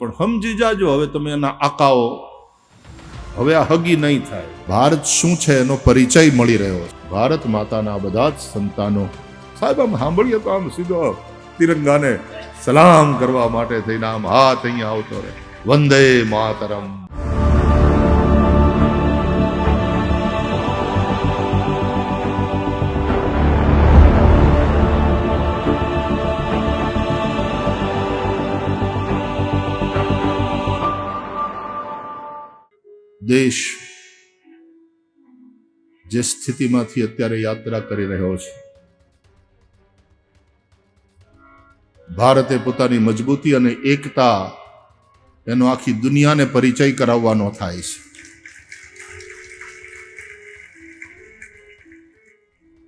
પણ સમજી જાજો, હવે તમે એના આકાઓ, હવે આ હગી નહીં થાય. ભારત શું છે એનો પરિચય મળી રહ્યો છે. ભારત માતાના બધા જ સંતાનો, સાહેબ આમ સાંભળીએ તો આમ સીધો તિરંગાને સલામ કરવા માટે થઈને આમ હાથ અહીંયા આવતો રહે. વંદે માતરમ. દેશ જે સ્થિતિમાંથી અત્યારે યાત્રા કરી રહ્યો છે. ભારતે પોતાની મજબૂતી અને એકતા એનો આખી દુનિયાને પરિચય કરાવવાનો થાય છે.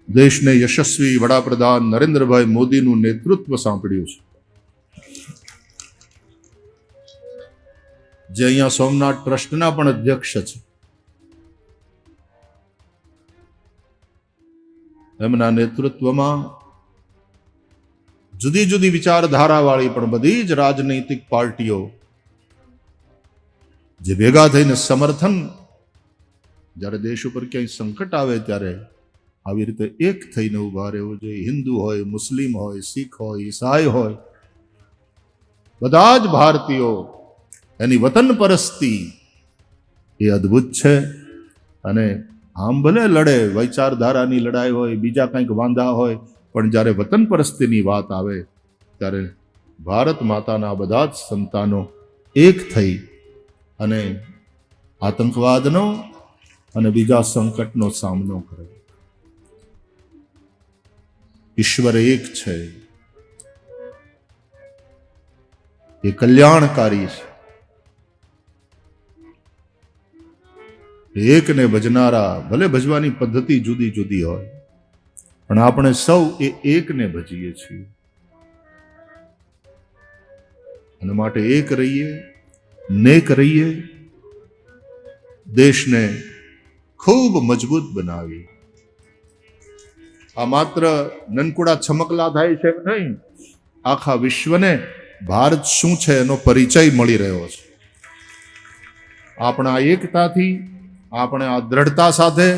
દેશને યશસ્વી વડાપ્રધાન નરેન્દ્રભાઈ મોદીનું નેતૃત્વ સાંપડ્યું છે. જે અહીંયા સોમનાથ ટ્રસ્ટના પણ અધ્યક્ષ છે. એમના નેતૃત્વમાં જુદી જુદી વિચારધારાવાળી પણ બધી જ રાજનૈતિક પાર્ટીઓ જે ભેગા થઈને સમર્થન જ્યારે દેશ ઉપર ક્યાંય સંકટ આવે ત્યારે આવી રીતે એક થઈને ઊભા રહેવું જોઈએ. હિન્દુ હોય, મુસ્લિમ હોય, શીખ હોય, ઈસાઈ હોય, બધા જ ભારતીયો એની વતન પરસ્તી. એ અદ્ભુત છે. અને આમ ભલે લડે, વિચારધારાની લડાઈ હોય, બીજા કંઈક વાંધા હોય, પણ જ્યારે વતન પરસ્તીની વાત આવે, ત્યારે ભારત માતાના બધા જ સંતાનો એક થઈ. અને આતંકવાદનો અને બીજા સંકટનો સામનો કરે. ઈશ્વર એક છે. એ કલ્યાણકારી છે. એકને ભજનારા, ભલે ભજવાની પદ્ધતિ જુદી જુદી હોય, પણ આપણે સૌ એ એકને ભજીએ છીએ. અને માટે એક રહીએ, નેક રહીએ, દેશને ખૂબ મજબૂત બનાવી આ માત્ર નનકુડા છમકલા થાય છે નહીં, આખા વિશ્વને ભારત શું છે એનો પરિચય મળી રહ્યો છે. આપણા એકતાથી આપણે આ દ્રઢતા સાથે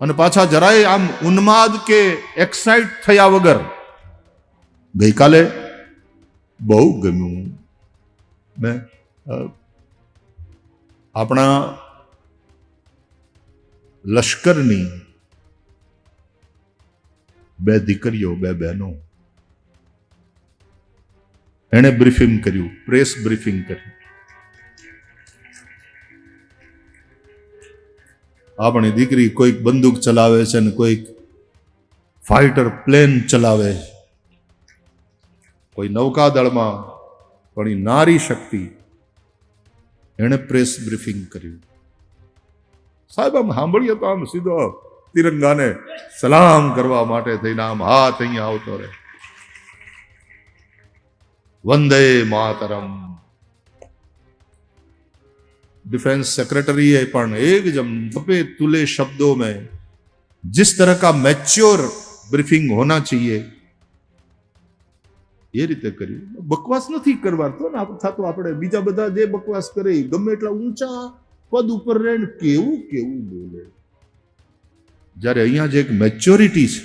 અને પાછા જરાય આમ ઉન્માદ કે એક્સાઇટ થયા વગર ગઈકાલે બહુ ગમ્યું. મેં આપણા લશ્કરની બે દીકરીઓ, બે બહેનો એણે બ્રીફિંગ કર્યું પ્રેસ બ્રીફિંગ કર્યું આપણી દીકરી કોઈક બંદૂક ચલાવે છે ને કોઈક ફાઇટર પ્લેન ચલાવે કોઈ નૌકાદળમાં પણ એ નારી શક્તિ એણે પ્રેસ બ્રીફિંગ કર્યું. સાહેબ, આમ સાંભળીએ તો આમ સીધો તિરંગાને સલામ કરવા માટે થઈને આમ હાથ અહીંયા આવતો રહે. વંદે માતરમ. डिफेंस सेक्रेटरी है पण एक जम दबे तुले शब्दों में जिस तरह का मैच्योर ब्रीफिंग होना चाहिए એ રીતે કર્યું બકવાસ નથી કરવા તો ને આપ- થતું આપણે બીજા બધા જે બકવાસ કરે એ ગમે એટલા ઊંચા પદ ઉપર રહીને કેવું કેવું બોલે જ્યારે અહીંયા જે એક મેચ્યોરિટી છે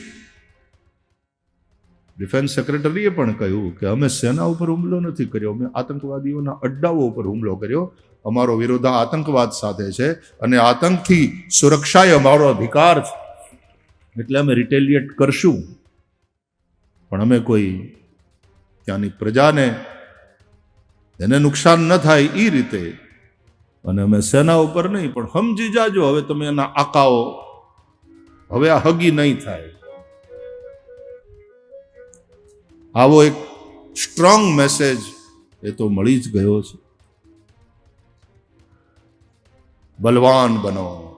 ડિફેન્સ સેક્રેટરીએ પણ કહ્યું કે અમે સેના ઉપર હુમલો નથી કર્યો, અમે આતંકવાદીઓના અડ્ડાઓ ઉપર હુમલો કર્યો. અમારો વિરોધ આતંકવાદ સાથે છે અને આતંકથી સુરક્ષા એ અમારો અધિકાર છે. એટલે અમે રિટેલિએટ કરશું. પણ અમે કોઈ ત્યાંની પ્રજાને એને નુકસાન ન થાય એ રીતે. અને અમે સેના ઉપર નહીં, પણ સમજી જાજો, હવે તમે એના આકાઓ, હવે આ હગી નહીં થાય. આવો એક સ્ટ્રોંગ મેસેજ એ તો મળી જ ગયો છે. બલવાન બનો.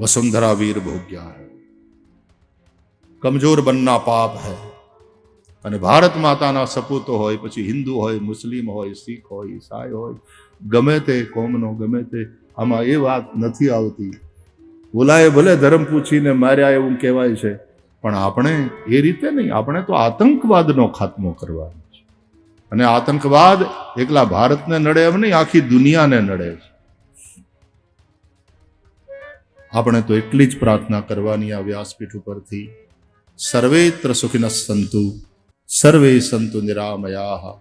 વસુંધરા વીર ભોગ્યા કમજોર બનના પાપ હૈ. અને ભારત માતાના સપૂતો હોય, પછી હિન્દુ હોય, મુસ્લિમ હોય, શીખ હોય, ઈસાઈ હોય, ગમે તે કોમનો, ગમે તે, આમાં એ વાત નથી આવતી. બોલાએ ભલે ધર્મ પૂછીને માર્યા એવું કહેવાય છે. પણ આપણે એ રીતે નહીં, આપણે તો આતંકવાદનો ખાત્મો કરવાનો છે. અને આતંકવાદ એકલા ભારતને નડે એમ નહીં, આખી દુનિયાને નડે છે. આપણે તો એટલી જ પ્રાર્થના કરવાની આ વ્યાસપીઠ ઉપરથી. સર્વેત્ર સુખિન સંતુ, સર્વે સંતુ નિરામયા,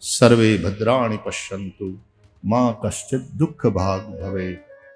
સર્વે ભદ્રાણી પશ્યંતુ, માં કશ્ચિત દુઃખ ભાગ ભવે